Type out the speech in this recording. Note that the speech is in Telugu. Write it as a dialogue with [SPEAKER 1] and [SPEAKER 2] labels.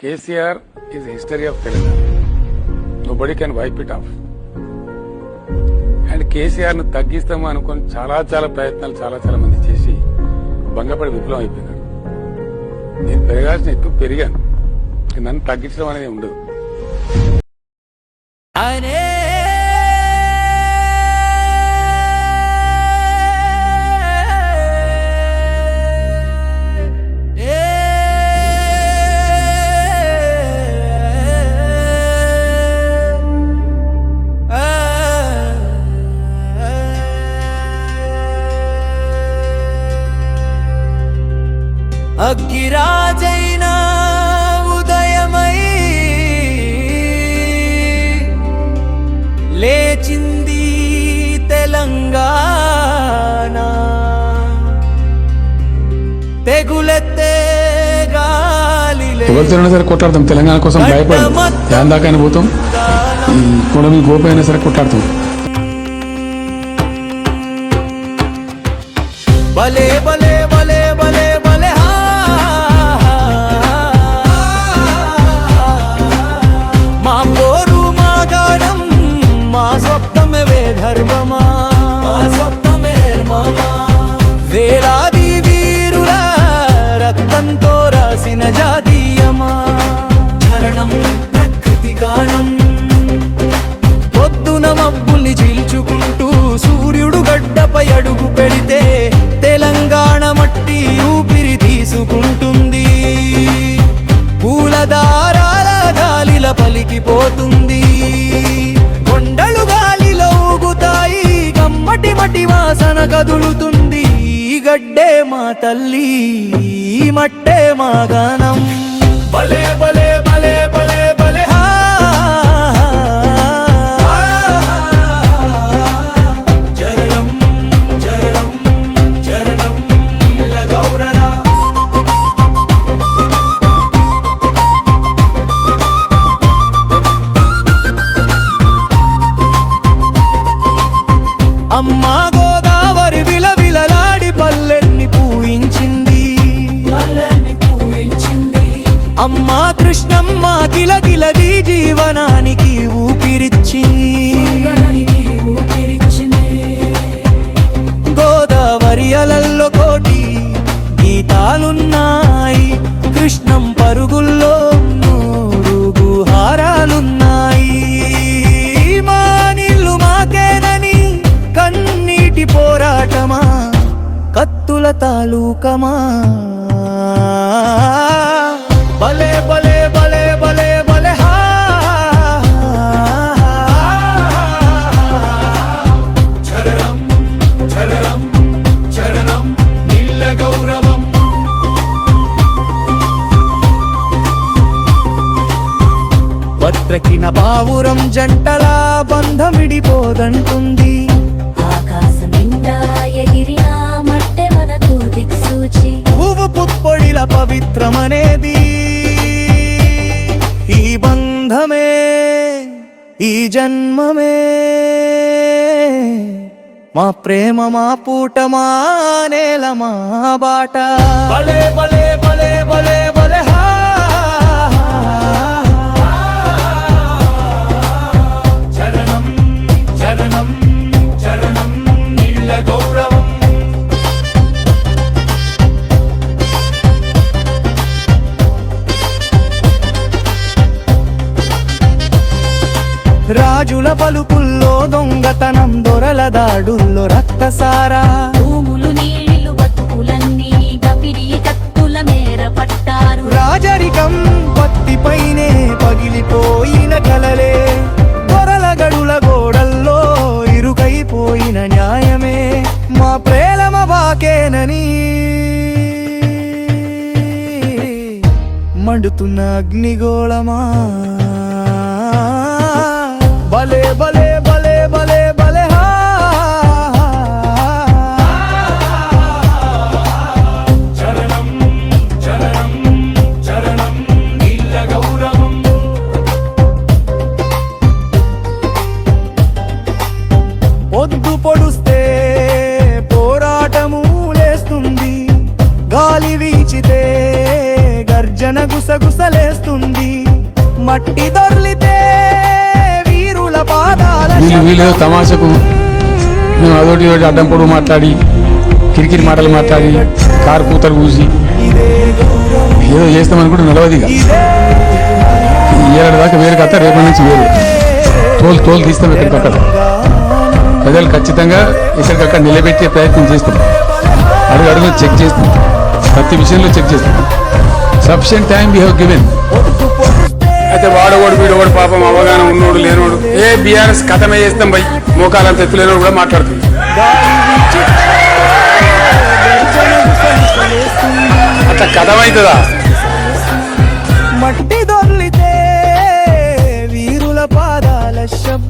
[SPEAKER 1] KCR is history of Telangana nobody can wipe it off and కేసీఆర్ను తగ్గిస్తాము అనుకొని చాలా చాలా ప్రయత్నాలు చాలా చాలా మంది చేసి భంగపడి విఫలం అయిపోయినారు. నేను పెరగాల్సిన ఎత్తు పెరిగాను. నన్ను తగ్గించడం అనేది ఉండదు.
[SPEAKER 2] అరే తెగులెత్తే
[SPEAKER 1] ఎవరితోనైనా సరే కొట్లాడతాం. తెలంగాణ కోసం భయపడదు దాని దాకా అయినా పోతాం. ఈ కూడమి గోప అయినా సరే కొట్లాడతాం.
[SPEAKER 2] భలే భలే భలే భలే భలే హా మా పోరు మా గానం మా స్వప్నమే ధర్మమా? రాసిన జాతీయమా? చరణం ప్రకృతి గానం. పొద్దున మబ్బుల్ని చీల్చుకుంటూ సూర్యుడు గడ్డపై అడుగు పెడితే తెలంగాణ మట్టి ఊపిరి తీసుకుంటుంది. పూలదారాల గాలిల పలికిపోతుంది. కొండలు గాలిలో ఊగుతాయి గమ్మటి మటి వాసన కదులుతుంది గడ్డే మా తల్లి మట్టే మా గానం. భలే భలే భలే భలే తాలూకమా? భలే భలే భలే భలే భలే హా చరణం చరణం చరణం నీళ్ళ గౌరవం భద్రకిన జంటలా బంధమిడిపోదంటుంది. పుప్పొడిల పవిత్రమనేది. ఈ బంధమే ఈ జన్మమే. మా ప్రేమ మా పూట మా నేల మా బాట. భలే భలే భలే భలే భలే హా. రాజుల పలుకుల్లో దొంగతనం దొరల దాడుల్లో రక్తసారా.
[SPEAKER 3] భూములు నీళ్ళు బతుకులన్నీ గపిరి కత్తుల మేర పట్టారు.
[SPEAKER 2] రాజరికం పత్తిపైనే పగిలిపోయిన కలలే. దొరల గడుల గోడల్లో ఇరుకైపోయిన న్యాయమే. మా ప్రేలమ బాకేనని మండుతున్న అగ్నిగోళమా? గర్జన గుసగుసలేస్తుంది మట్టి దొర్లితే వీరుల పాదాల
[SPEAKER 1] వీళ్ళు తమాషకు మేము అదోటి అడ్డం పొడుగు మాట్లాడి కిరికిరి మాటలు మాట్లాడి కారు కూతలు కూసి ఏదో చేస్తామనుకుంటే నిలవదిగా ఏడాది దాకా వేరు కథ రేపటి నుంచి వేరు తోలు తోలు తీస్తాం ఎక్కడికక్కడ ప్రజలు ఖచ్చితంగా ఎక్కడికక్కడ నిలబెట్టే ప్రయత్నం చేస్తాం అడుగు అడుగు చెక్ చేస్తాం ప్రతి విషయంలో చెక్ చేస్తాం సఫిషియంట్ టైం వీ గివెన్ అయితే వాడోడు వీడోడు పాపం అవగాహన ఉన్నోడు లేనోడు. ఏ బీఆర్ఎస్ కథమే చేస్తాం బై మోకాలంత ఎత్తులేనోడు కూడా మాట్లాడుతుంది. అట్లా కథమవుతుందా మట్టి దొర్లితే వీరుల పాదాల శబ్దం.